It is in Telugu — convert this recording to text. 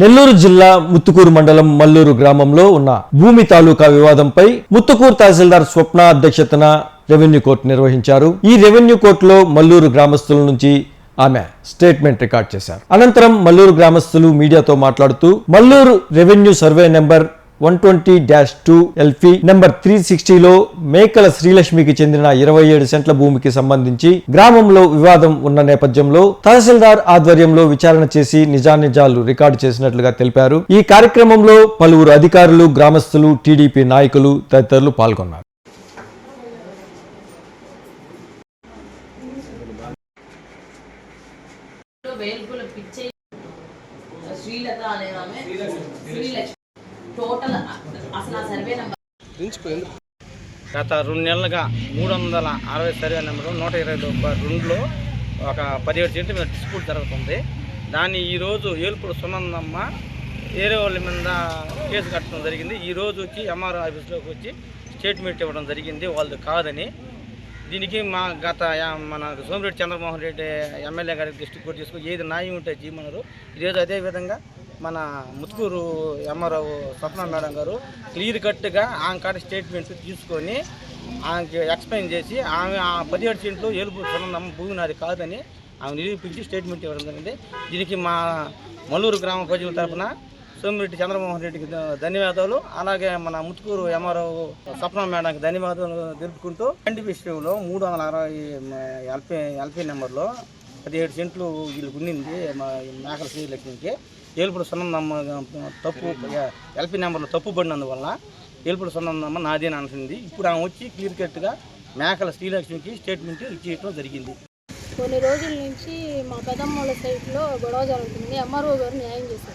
నెల్లూరు జిల్లా ముత్తుకూరు మండలం మల్లూరు గ్రామంలో ఉన్న భూమి తాలూకా వివాదంపై ముత్తుకూరు తహసీల్దార్ స్వప్న అధ్యక్షతన రెవెన్యూ కోర్టు నిర్వహించారు. ఈ రెవెన్యూ కోర్టులో మల్లూరు గ్రామస్తుల నుంచి ఆమె స్టేట్మెంట్ రికార్డ్ చేశారు. అనంతరం మల్లూరు గ్రామస్తులు మీడియాతో మాట్లాడుతూ Malluru revenue survey number one twenty dash two LP number three సిక్స్టీలో Mekala శ్రీలక్ష్మికి చెందిన ఇరవై ఏడు సెంట్ల భూమికి సంబంధించి గ్రామంలో వివాదం ఉన్న నేపథ్యంలో తహసీల్దార్ ఆధ్వర్యంలో విచారణ చేసి నిజానిజాలు రికార్డు చేసినట్లుగా తెలిపారు. ఈ కార్యక్రమంలో పలువురు అధికారులు గ్రామస్తులు టీడీపీ నాయకులు తదితరులు పాల్గొన్నారు. వేల్పుల పిచ్చే శ్రీలత అనే ఆమె శ్రీలక్ష్మి టోటల్ అసలు ఆ సర్వే నెంబర్ గత రెండు నెలలుగా మూడు వందల అరవై సర్వే నెంబరు నూట ఇరవై రెండులో ఒక పదిహేడు సెంటీమీటర్ డిస్ప్యూట్ జరుగుతుంది. దాన్ని ఈరోజు ఏలుపుడు సునందమ్మ వేరే వాళ్ళ మీద కేసు కట్టడం జరిగింది. ఈరోజు వచ్చి ఎంఆర్ఓ ఆఫీస్లోకి వచ్చి స్టేట్మెంట్ ఇవ్వడం జరిగింది. వాళ్ళది కాదని దీనికి మా గత మన సోమిరెడ్డి చంద్రమోహన్ రెడ్డి ఎమ్మెల్యే గారికి దృష్టికి కూడా తీసుకుని ఏది న్యాయం ఉంటే జీమన్నారు ఈరోజు అదే విధంగా మన ముత్తుకూరు ఎంఆర్ఓ స్వప్న మేడం గారు క్లియర్ కట్గా ఆమె కాడ స్టేట్మెంట్ తీసుకొని ఆమెకి ఎక్స్ప్లెయిన్ చేసి ఆమె ఆ పదిహేడు సీట్లు ఏలుపు సునందమ్మ భూమి నాది కాదని ఆమె నిరూపించి స్టేట్మెంట్ ఇవ్వడం జరిగింది. దీనికి మా మల్లూరు గ్రామ ప్రజల తరపున సోమిరెడ్డి చంద్రమోహన్ రెడ్డికి ధన్యవాదాలు. అలాగే మన ముత్తుకూరు ఎంఆర్ఓ స్వప్న మేడంకి ధన్యవాదాలు తెలుపుకుంటూ కంటి విషయంలో మూడు వందల అరవై ఎల్పీ ఎల్పీ నెంబర్లో పదిహేడు సెంట్లు వీళ్ళకి ఉండింది మా మేకల శ్రీలక్ష్మికి ఏలుపుడు సున్నందమ్మ తప్పు ఎల్పీ నెంబర్లో తప్పు పడినందువల్ల ఏలుపుడు సున్నందమ్మ నాది అంటుంది. ఇప్పుడు ఆమె వచ్చి క్లియర్ కట్గా మేకల శ్రీలక్ష్మికి స్టేట్మెంట్ ఇచ్చేయటం జరిగింది. కొన్ని రోజుల నుంచి మా పెదమ్మల సైట్లో గొడవ జరుగుతుంది. ఎంఆర్ఓ గారు న్యాయం చేశారు.